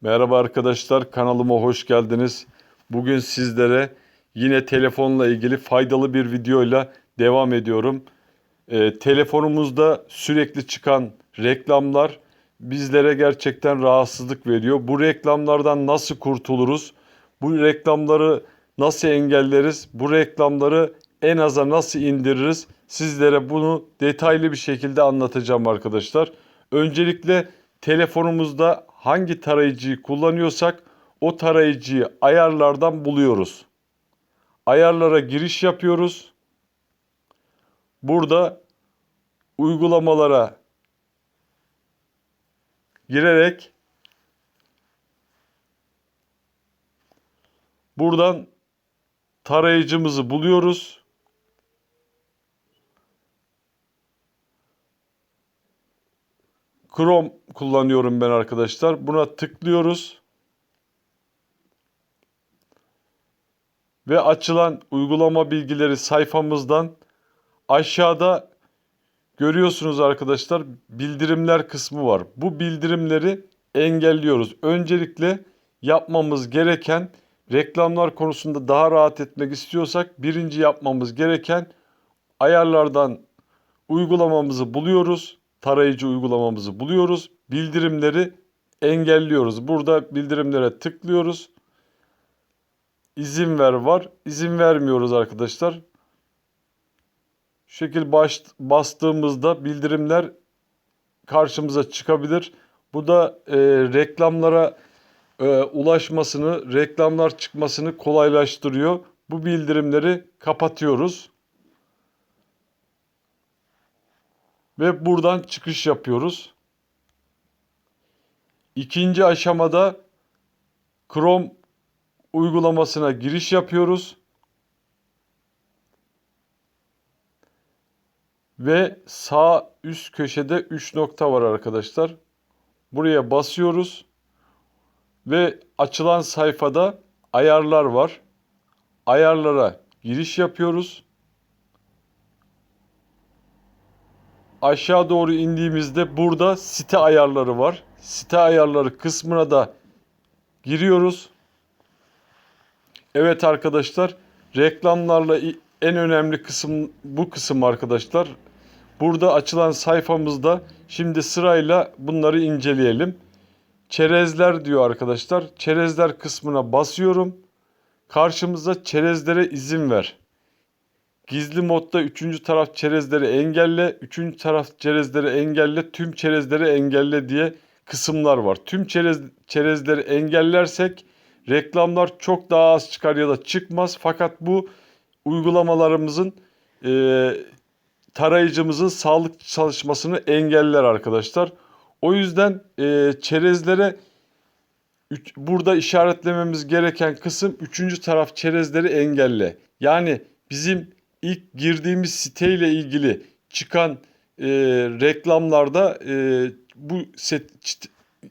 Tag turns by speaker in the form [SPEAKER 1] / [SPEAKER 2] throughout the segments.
[SPEAKER 1] Merhaba arkadaşlar, kanalıma hoş geldiniz. Bugün sizlere yine telefonla ilgili faydalı bir videoyla devam ediyorum. Ee, telefonumuzda sürekli çıkan reklamlar bizlere gerçekten rahatsızlık veriyor. Bu reklamlardan nasıl kurtuluruz? Bu reklamları nasıl engelleriz? Bu reklamları en aza nasıl indiririz? Sizlere bunu detaylı bir şekilde anlatacağım arkadaşlar. Öncelikle telefonumuzda hangi tarayıcıyı kullanıyorsak o tarayıcıyı ayarlardan buluyoruz. Ayarlara giriş yapıyoruz. Burada uygulamalara girerek buradan tarayıcımızı buluyoruz. Chrome kullanıyorum ben arkadaşlar. Buna tıklıyoruz. Ve açılan uygulama bilgileri sayfamızdan aşağıda görüyorsunuz arkadaşlar bildirimler kısmı var. Bu bildirimleri engelliyoruz. Öncelikle yapmamız gereken reklamlar konusunda daha rahat etmek istiyorsak birinci yapmamız gereken ayarlardan uygulamamızı buluyoruz. Tarayıcı uygulamamızı buluyoruz. Bildirimleri engelliyoruz. Burada bildirimlere tıklıyoruz. İzin ver var. İzin vermiyoruz arkadaşlar. Şu şekil baş, bastığımızda bildirimler karşımıza çıkabilir. Bu da e, reklamlara e, ulaşmasını, reklamlar çıkmasını kolaylaştırıyor. Bu bildirimleri kapatıyoruz. Ve buradan çıkış yapıyoruz. İkinci aşamada Chrome uygulamasına giriş yapıyoruz. Ve sağ üst köşede 3 nokta var arkadaşlar. Buraya basıyoruz. Ve açılan sayfada ayarlar var. Ayarlara giriş yapıyoruz. Aşağı doğru indiğimizde burada site ayarları var. Site ayarları kısmına da giriyoruz. Evet arkadaşlar, reklamlarla en önemli kısım bu kısım arkadaşlar. Burada açılan sayfamızda şimdi sırayla bunları inceleyelim. Çerezler diyor arkadaşlar. Çerezler kısmına basıyorum. Karşımıza çerezlere izin ver. Gizli modda üçüncü taraf çerezleri engelle, üçüncü taraf çerezleri engelle, tüm çerezleri engelle diye kısımlar var. Tüm çerez, çerezleri engellersek reklamlar çok daha az çıkar ya da çıkmaz. Fakat bu uygulamalarımızın e, tarayıcımızın sağlık çalışmasını engeller arkadaşlar. O yüzden e, çerezlere üç- burada işaretlememiz gereken kısım üçüncü taraf çerezleri engelle. Yani bizim ilk girdiğimiz siteyle ilgili çıkan e, reklamlarda e, bu set,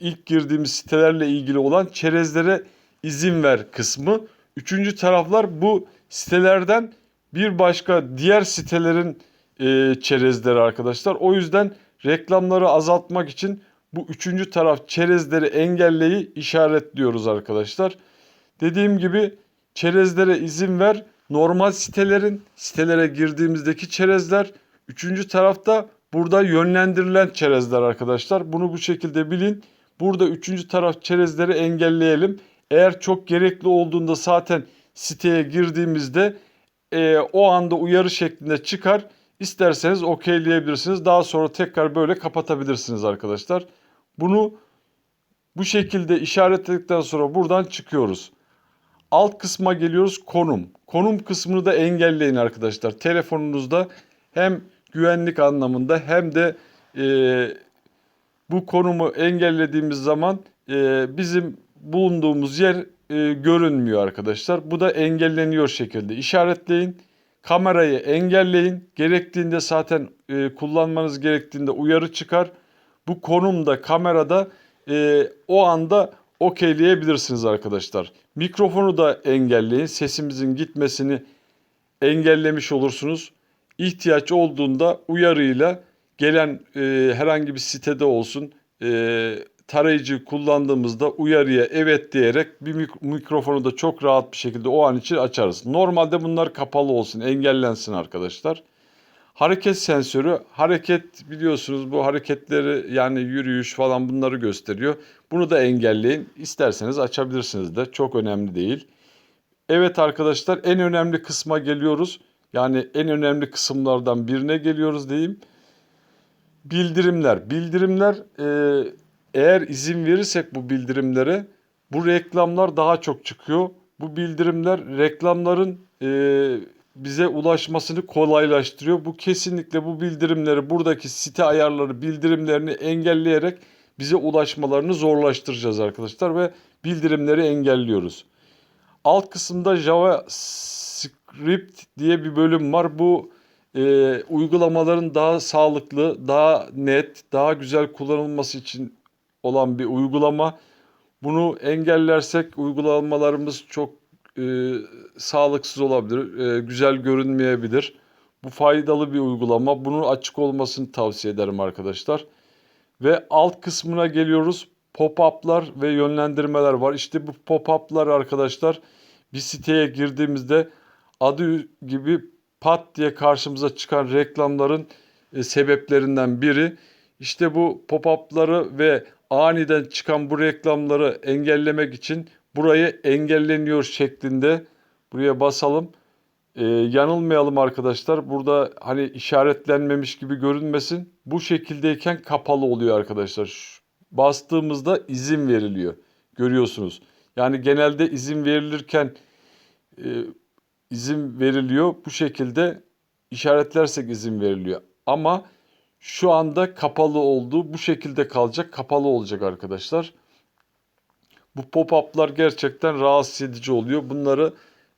[SPEAKER 1] ilk girdiğimiz sitelerle ilgili olan çerezlere izin ver kısmı. Üçüncü taraflar bu sitelerden bir başka diğer sitelerin e, çerezleri arkadaşlar. O yüzden reklamları azaltmak için bu üçüncü taraf çerezleri engelleyi işaretliyoruz arkadaşlar. Dediğim gibi çerezlere izin ver. Normal sitelerin sitelere girdiğimizdeki çerezler. Üçüncü tarafta burada yönlendirilen çerezler arkadaşlar. Bunu bu şekilde bilin. Burada üçüncü taraf çerezleri engelleyelim. Eğer çok gerekli olduğunda zaten siteye girdiğimizde e, o anda uyarı şeklinde çıkar. İsterseniz okeyleyebilirsiniz. Daha sonra tekrar böyle kapatabilirsiniz arkadaşlar. Bunu bu şekilde işaretledikten sonra buradan çıkıyoruz. Alt kısma geliyoruz konum. Konum kısmını da engelleyin arkadaşlar. Telefonunuzda hem güvenlik anlamında hem de e, bu konumu engellediğimiz zaman e, bizim bulunduğumuz yer e, görünmüyor arkadaşlar. Bu da engelleniyor şekilde işaretleyin. Kamerayı engelleyin. Gerektiğinde zaten e, kullanmanız gerektiğinde uyarı çıkar. Bu konumda kamerada e, o anda okeyleyebilirsiniz arkadaşlar. Mikrofonu da engelleyin. Sesimizin gitmesini engellemiş olursunuz. İhtiyaç olduğunda uyarıyla gelen e, herhangi bir sitede olsun, e, tarayıcı kullandığımızda uyarıya evet diyerek bir mik- mikrofonu da çok rahat bir şekilde o an için açarız. Normalde bunlar kapalı olsun, engellensin arkadaşlar. Hareket sensörü, hareket biliyorsunuz bu hareketleri yani yürüyüş falan bunları gösteriyor. Bunu da engelleyin. İsterseniz açabilirsiniz de çok önemli değil. Evet arkadaşlar en önemli kısma geliyoruz. Yani en önemli kısımlardan birine geliyoruz diyeyim. Bildirimler. Bildirimler e, eğer izin verirsek bu bildirimlere bu reklamlar daha çok çıkıyor. Bu bildirimler reklamların e, bize ulaşmasını kolaylaştırıyor. Bu kesinlikle bu bildirimleri buradaki site ayarları bildirimlerini engelleyerek bize ulaşmalarını zorlaştıracağız arkadaşlar ve bildirimleri engelliyoruz. Alt kısımda JavaScript diye bir bölüm var. Bu e, uygulamaların daha sağlıklı, daha net, daha güzel kullanılması için olan bir uygulama. Bunu engellersek uygulamalarımız çok e, sağlıksız olabilir, e, güzel görünmeyebilir. Bu faydalı bir uygulama. Bunun açık olmasını tavsiye ederim arkadaşlar. Ve alt kısmına geliyoruz. Pop-up'lar ve yönlendirmeler var. İşte bu pop-up'lar arkadaşlar bir siteye girdiğimizde adı gibi pat diye karşımıza çıkan reklamların e, sebeplerinden biri. İşte bu pop-up'ları ve aniden çıkan bu reklamları engellemek için burayı engelleniyor şeklinde buraya basalım. Ee, yanılmayalım arkadaşlar. Burada hani işaretlenmemiş gibi görünmesin. Bu şekildeyken kapalı oluyor arkadaşlar. Bastığımızda izin veriliyor. Görüyorsunuz. Yani genelde izin verilirken e, izin veriliyor. Bu şekilde işaretlersek izin veriliyor. Ama şu anda kapalı oldu. Bu şekilde kalacak. Kapalı olacak arkadaşlar. Bu pop-up'lar gerçekten rahatsız edici oluyor. Bunları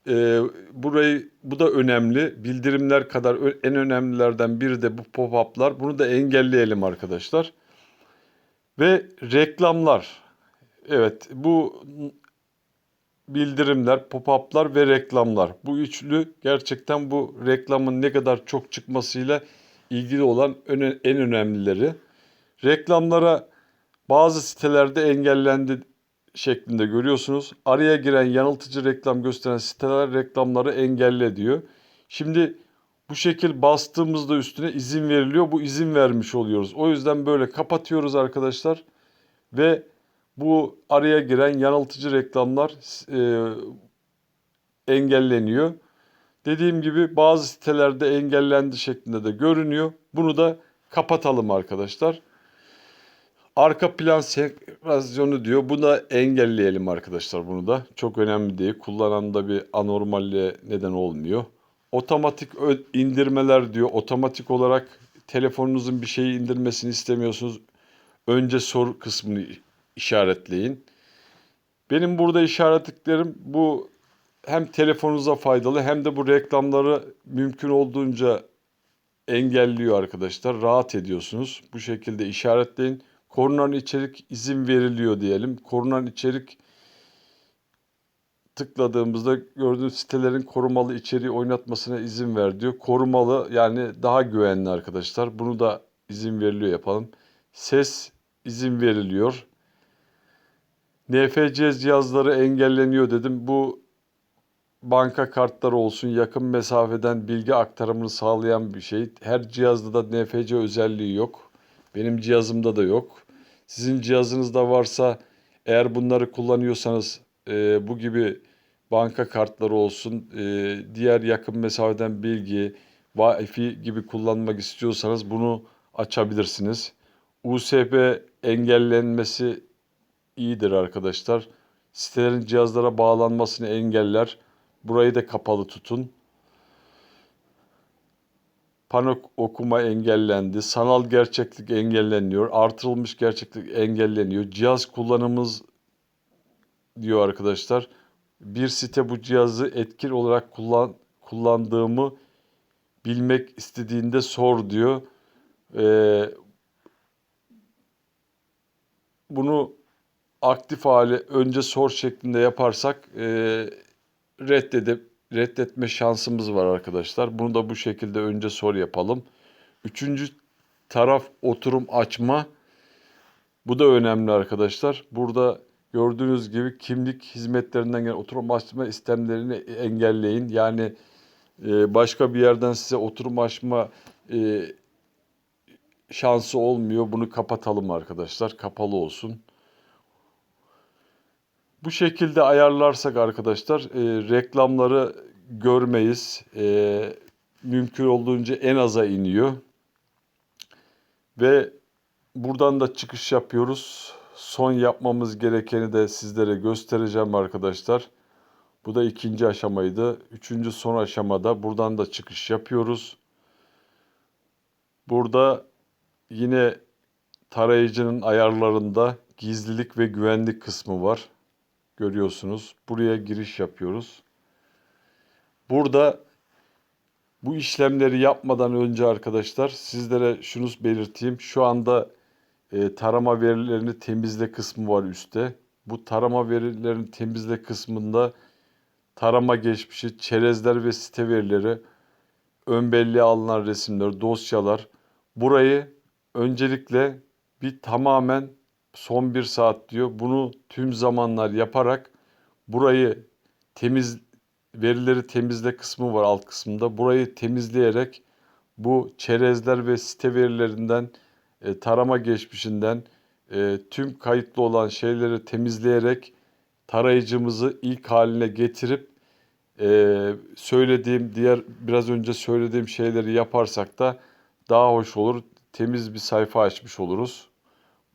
[SPEAKER 1] e, burayı bu da önemli. Bildirimler kadar en önemlilerden biri de bu pop-up'lar. Bunu da engelleyelim arkadaşlar. Ve reklamlar. Evet bu bildirimler, pop-up'lar ve reklamlar. Bu üçlü gerçekten bu reklamın ne kadar çok çıkmasıyla ilgili olan en önemlileri. Reklamlara bazı sitelerde engellendi şeklinde görüyorsunuz. Araya giren yanıltıcı reklam gösteren siteler reklamları engelle diyor. Şimdi bu şekil bastığımızda üstüne izin veriliyor. Bu izin vermiş oluyoruz. O yüzden böyle kapatıyoruz arkadaşlar. Ve bu araya giren yanıltıcı reklamlar e, engelleniyor. Dediğim gibi bazı sitelerde engellendi şeklinde de görünüyor. Bunu da kapatalım arkadaşlar. Arka plan senkronizasyonu diyor. Bunu da engelleyelim arkadaşlar bunu da. Çok önemli değil. Kullananda bir anormalliğe neden olmuyor. Otomatik indirmeler diyor. Otomatik olarak telefonunuzun bir şeyi indirmesini istemiyorsunuz. Önce soru kısmını işaretleyin. Benim burada işaretliklerim bu hem telefonunuza faydalı hem de bu reklamları mümkün olduğunca engelliyor arkadaşlar. Rahat ediyorsunuz. Bu şekilde işaretleyin. Korunan içerik izin veriliyor diyelim. Korunan içerik tıkladığımızda gördüğünüz sitelerin korumalı içeriği oynatmasına izin ver diyor. Korumalı yani daha güvenli arkadaşlar. Bunu da izin veriliyor yapalım. Ses izin veriliyor. NFC cihazları engelleniyor dedim. Bu banka kartları olsun yakın mesafeden bilgi aktarımını sağlayan bir şey. Her cihazda da NFC özelliği yok. Benim cihazımda da yok. Sizin cihazınızda varsa eğer bunları kullanıyorsanız e, bu gibi banka kartları olsun, e, diğer yakın mesafeden bilgi, Wi-Fi gibi kullanmak istiyorsanız bunu açabilirsiniz. USB engellenmesi iyidir arkadaşlar. Sitelerin cihazlara bağlanmasını engeller. Burayı da kapalı tutun. Pano okuma engellendi. Sanal gerçeklik engelleniyor. Artırılmış gerçeklik engelleniyor. Cihaz kullanımız diyor arkadaşlar. Bir site bu cihazı etkin olarak kullan kullandığımı bilmek istediğinde sor diyor. Ee, bunu aktif hale önce sor şeklinde yaparsak e, reddedip reddetme şansımız var arkadaşlar. Bunu da bu şekilde önce sor yapalım. Üçüncü taraf oturum açma. Bu da önemli arkadaşlar. Burada gördüğünüz gibi kimlik hizmetlerinden gelen oturum açma istemlerini engelleyin. Yani e, başka bir yerden size oturum açma e, şansı olmuyor. Bunu kapatalım arkadaşlar. Kapalı olsun. Bu şekilde ayarlarsak arkadaşlar e, reklamları görmeyiz. E, mümkün olduğunca en aza iniyor. Ve buradan da çıkış yapıyoruz. Son yapmamız gerekeni de sizlere göstereceğim arkadaşlar. Bu da ikinci aşamaydı. Üçüncü son aşamada buradan da çıkış yapıyoruz. Burada yine tarayıcının ayarlarında gizlilik ve güvenlik kısmı var. Görüyorsunuz. Buraya giriş yapıyoruz. Burada bu işlemleri yapmadan önce arkadaşlar sizlere şunu belirteyim. Şu anda e, tarama verilerini temizle kısmı var üstte. Bu tarama verilerini temizle kısmında tarama geçmişi, çerezler ve site verileri, ön belleğe alınan resimler, dosyalar. Burayı öncelikle bir tamamen son bir saat diyor. Bunu tüm zamanlar yaparak burayı temiz verileri temizle kısmı var alt kısmında. Burayı temizleyerek bu çerezler ve site verilerinden e, tarama geçmişinden e, tüm kayıtlı olan şeyleri temizleyerek tarayıcımızı ilk haline getirip e, söylediğim diğer biraz önce söylediğim şeyleri yaparsak da daha hoş olur. Temiz bir sayfa açmış oluruz.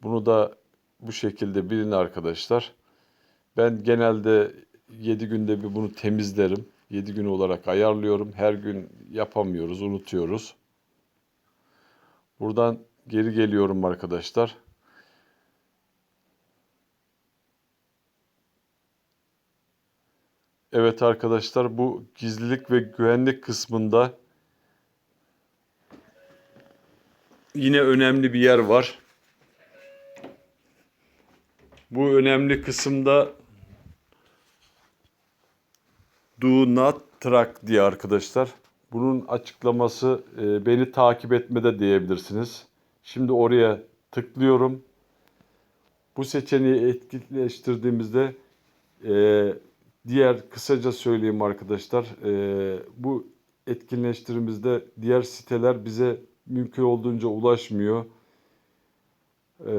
[SPEAKER 1] Bunu da bu şekilde bilin arkadaşlar. Ben genelde 7 günde bir bunu temizlerim. 7 gün olarak ayarlıyorum. Her gün yapamıyoruz, unutuyoruz. Buradan geri geliyorum arkadaşlar. Evet arkadaşlar bu gizlilik ve güvenlik kısmında yine önemli bir yer var. Bu önemli kısımda Do not track diye arkadaşlar. Bunun açıklaması e, beni takip etmede diyebilirsiniz. Şimdi oraya tıklıyorum. Bu seçeneği etkileştirdiğimizde e, diğer kısaca söyleyeyim arkadaşlar. E, bu etkinleştirimizde diğer siteler bize mümkün olduğunca ulaşmıyor. E,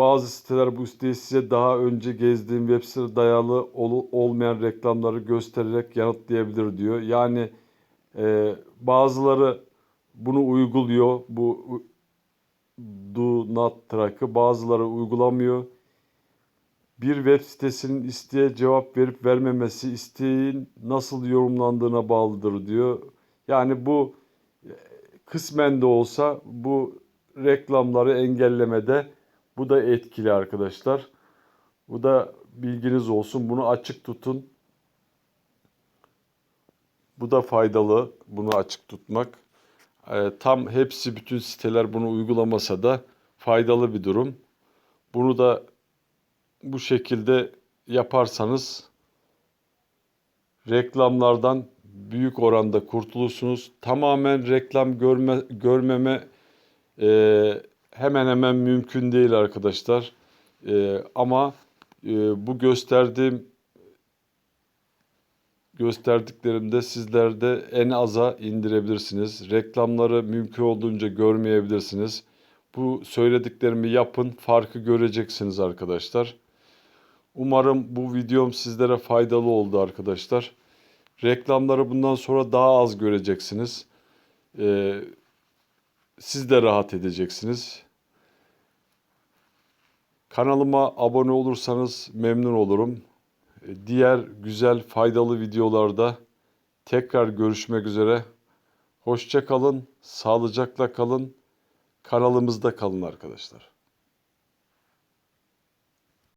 [SPEAKER 1] bazı siteler bu siteyi size daha önce gezdiğim web site dayalı ol, olmayan reklamları göstererek yanıtlayabilir diyor. Yani e, bazıları bunu uyguluyor. Bu do not track'ı bazıları uygulamıyor. Bir web sitesinin isteğe cevap verip vermemesi isteğin nasıl yorumlandığına bağlıdır diyor. Yani bu e, kısmen de olsa bu reklamları engellemede bu da etkili arkadaşlar. Bu da bilginiz olsun. Bunu açık tutun. Bu da faydalı. Bunu açık tutmak. Ee, tam hepsi bütün siteler bunu uygulamasa da faydalı bir durum. Bunu da bu şekilde yaparsanız reklamlardan büyük oranda kurtulursunuz. Tamamen reklam görme, görmeme e, hemen hemen mümkün değil arkadaşlar. E, ama e, bu gösterdiğim gösterdiklerimde sizler de en aza indirebilirsiniz. Reklamları mümkün olduğunca görmeyebilirsiniz. Bu söylediklerimi yapın, farkı göreceksiniz arkadaşlar. Umarım bu videom sizlere faydalı oldu arkadaşlar. Reklamları bundan sonra daha az göreceksiniz. Ee, siz de rahat edeceksiniz. Kanalıma abone olursanız memnun olurum. Diğer güzel faydalı videolarda tekrar görüşmek üzere. Hoşça kalın, sağlıcakla kalın, kanalımızda kalın arkadaşlar.